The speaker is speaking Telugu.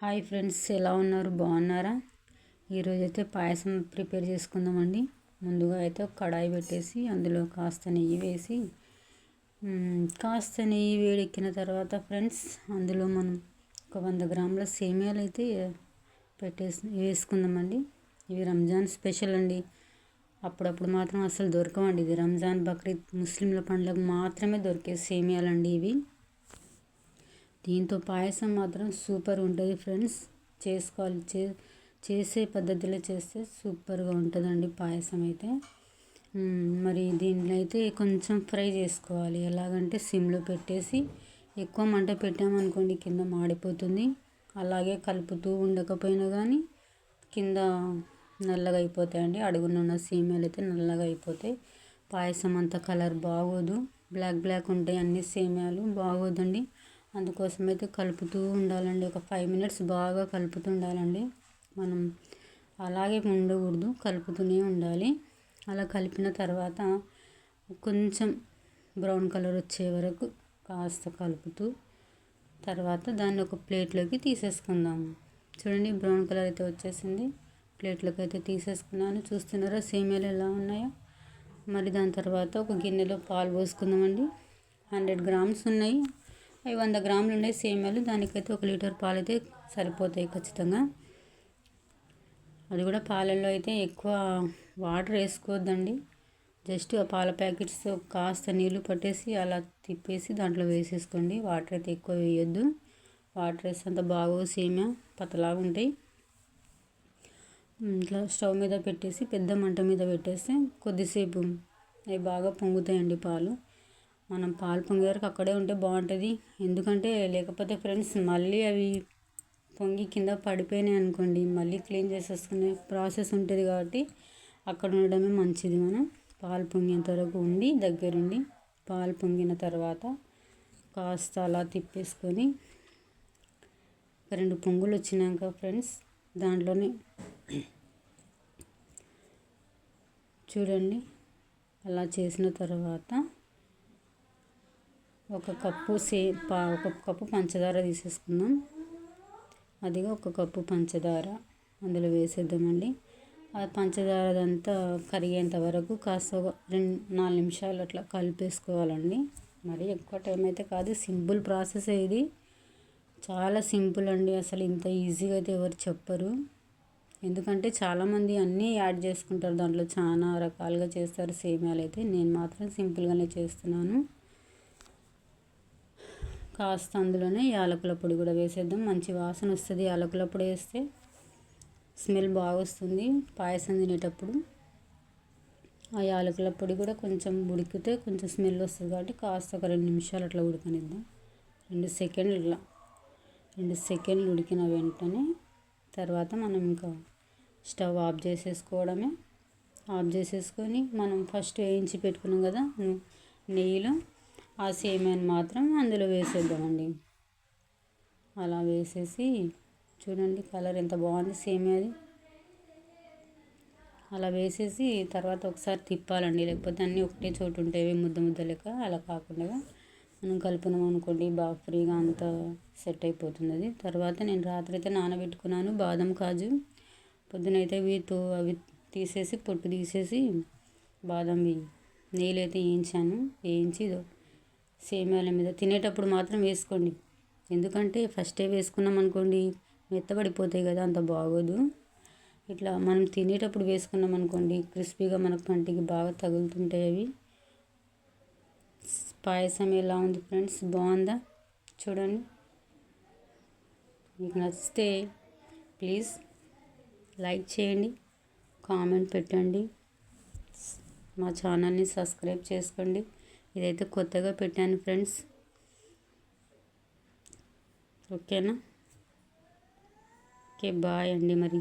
హాయ్ ఫ్రెండ్స్ ఎలా ఉన్నారు? బాగున్నారా? ఈరోజు అయితే పాయసం ప్రిపేర్ చేసుకుందామండి. ముందుగా అయితే ఒక కడాయి పెట్టేసి అందులో కాస్త నెయ్యి వేసి కాస్త నెయ్యి వేడెక్కిన తర్వాత ఫ్రెండ్స్ అందులో మనం ఒక వంద గ్రాముల సేమియాలు అయితే పెట్టేసి వేసుకుందామండి. ఇవి రంజాన్ స్పెషల్ అండి. అప్పుడప్పుడు మాత్రం అసలు దొరకవండి. ఇది రంజాన్ బక్రీద్ ముస్లింల పండ్లకు మాత్రమే దొరికే సేమియాలండి ఇవి. దీంతో పాయసం మాత్రం సూపర్ ఉంటుంది ఫ్రెండ్స్. చేసుకోవాలి చే చేసే పద్ధతిలో చేస్తే సూపర్గా ఉంటుందండి పాయసం అయితే. మరి దీంట్లో అయితే కొంచెం ఫ్రై చేసుకోవాలి. ఎలాగంటే సిమ్లో పెట్టేసి ఎక్కువ మంట పెట్టామనుకోండి కింద మాడిపోతుంది. అలాగే కలుపుతూ ఉండకపోయినా కానీ కింద నల్లగా అయిపోతాయండి. అడుగున ఉన్న సీమేలు అయితే నల్లగా అయిపోతాయి. పాయసం అంత కలర్ బాగోదు. బ్లాక్ బ్లాక్ ఉంటాయి అన్ని సేమ్యాలు. బాగోదండి. అందుకోసం అయితే కలుపుతూ ఉండాలండి. ఒక ఫైవ్ మినిట్స్ బాగా కలుపుతూ ఉండాలండి. మనం అలాగే ఉండకూడదు కలుపుతూనే ఉండాలి. అలా కలిపిన తర్వాత కొంచెం బ్రౌన్ కలర్ వచ్చే వరకు కాస్త కలుపుతూ తర్వాత దాన్ని ఒక ప్లేట్లోకి తీసేసుకుందాం. చూడండి బ్రౌన్ కలర్ అయితే వచ్చేసింది. ప్లేట్లోకి అయితే తీసేసుకున్నాను. చూస్తున్నారా సేమియాలు ఎలా ఉన్నాయో? మరి దాని తర్వాత ఒక గిన్నెలో పాలు పోసుకుందామండి. హండ్రెడ్ గ్రామ్స్ ఉన్నాయి. అవి వంద గ్రాములు ఉండే సేమియాలు దానికైతే ఒక లీటర్ పాలు అయితే సరిపోతాయి ఖచ్చితంగా. అది కూడా పాలల్లో అయితే ఎక్కువ వాటర్ వేసుకోవద్దండి. జస్ట్ ఆ పాల ప్యాకెట్స్ కాస్త నీళ్ళు పట్టేసి అలా తిప్పేసి దాంట్లో వేసేసుకోండి. వాటర్ అయితే ఎక్కువ వేయొద్దు. వాటర్ వేస్తే అంత బాగో సేమియా పతలాగా ఉంటాయి. ఇట్లా స్టవ్ మీద పెట్టేసి పెద్ద మంట మీద పెట్టేస్తే కొద్దిసేపు అవి బాగా పొంగుతాయండి పాలు. మనం పాలు పొంగే వరకు అక్కడే ఉంటే బాగుంటుంది. ఎందుకంటే లేకపోతే ఫ్రెండ్స్ మళ్ళీ అవి పొంగి కింద పడిపోయినాయి అనుకోండి మళ్ళీ క్లీన్ చేసేసుకునే ప్రాసెస్ ఉంటుంది కాబట్టి అక్కడ ఉండడమే మంచిది. మనం పాలు పొంగేంత వరకు ఉండి దగ్గరుండి పాలు పొంగిన తర్వాత కాస్త అలా తిప్పేసుకొని రెండు పొంగులు వచ్చినాక ఫ్రెండ్స్ దాంట్లోనే చూడండి. అలా చేసిన తర్వాత ఒక కప్పు సే పా ఒక కప్పు పంచదార తీసేసుకుందాం. అదిగా ఒక కప్పు పంచదార అందులో వేసేద్దామండి. ఆ పంచదార అదంతా కరిగేంత వరకు కాస్త ఒక రెండు నాలుగు నిమిషాలు అట్లా కలిపేసుకోవాలండి. మరి ఎక్కువ టైం అయితే కాదు సింపుల్ ప్రాసెస్ ఇది. చాలా సింపుల్ అండి అసలు ఇంత ఈజీగా అయితే ఎవరు చెప్పరు. ఎందుకంటే చాలామంది అన్నీ యాడ్ చేసుకుంటారు దాంట్లో చాలా రకాలుగా చేస్తారు సేమ్యాలు అయితే నేను మాత్రం సింపుల్గానే చేస్తున్నాను. కాస్త అందులోనే యాలకుల పొడి కూడా వేసేద్దాం. మంచి వాసన వస్తుంది. యాలకుల పొడి వేస్తే స్మెల్ బాగా వస్తుంది పాయసం తినేటప్పుడు. ఆ యాలకుల పొడి కూడా కొంచెం ఉడికితే కొంచెం స్మెల్ వస్తుంది కాబట్టి కాస్త ఒక రెండు నిమిషాలు అట్లా ఉడకనిద్దాం. రెండు సెకండ్లు ఇట్లా రెండు సెకండ్లు ఉడికిన వెంటనే తర్వాత మనం ఇంకా స్టవ్ ఆఫ్ చేసేసుకోవడమే. ఆఫ్ చేసేసుకొని మనం ఫస్ట్ వేయించి పెట్టుకున్నాం కదా నెయ్యిలో ఆ సేమియాని మాత్రం అందులో వేసేద్దామండి. అలా వేసేసి చూడండి కలర్ ఎంత బాగుంది సేమియాది అలా వేసేసి తర్వాత ఒకసారి తిప్పాలండి లేకపోతే అన్నీ ఒకటే చోటు ఉంటాయి ముద్ద ముద్ద లెక్క. అలా కాకుండా మనం కలుపునాం అనుకోండి బాగా ఫ్రీగా అంతా సెట్ అయిపోతుంది అది. తర్వాత నేను రాత్రి అయితే నానబెట్టుకున్నాను బాదం కాజు. పొద్దునైతే వీటితో అవి తీసేసి పొట్టు తీసేసి బాదం నీళ్ళు అయితే వేయించాను. వేయించి సేమ్యాల మీద. తినేటప్పుడు మాత్రం వేసుకోండి. ఎందుకంటే ఫస్టే వేసుకున్నాం అనుకోండి మెత్తబడిపోతాయి కదా అంత బాగోదు. ఇట్లా మనం తినేటప్పుడు వేసుకున్నాం అనుకోండి క్రిస్పీగా మన కంటికి బాగా తగులుతుంటాయి అవి. పాయసం ఎలా ఉంది ఫ్రెండ్స్? బాగుందా? చూడండి. మీకు నచ్చితే ప్లీజ్ లైక్ చేయండి కామెంట్ పెట్టండి. మా ఛానల్ని సబ్స్క్రైబ్ చేసుకోండి. ఇదైతే కొత్తగా పెట్టాను ఫ్రెండ్స్. ఓకేనా? ఓకే బాయ్ అండి మరి.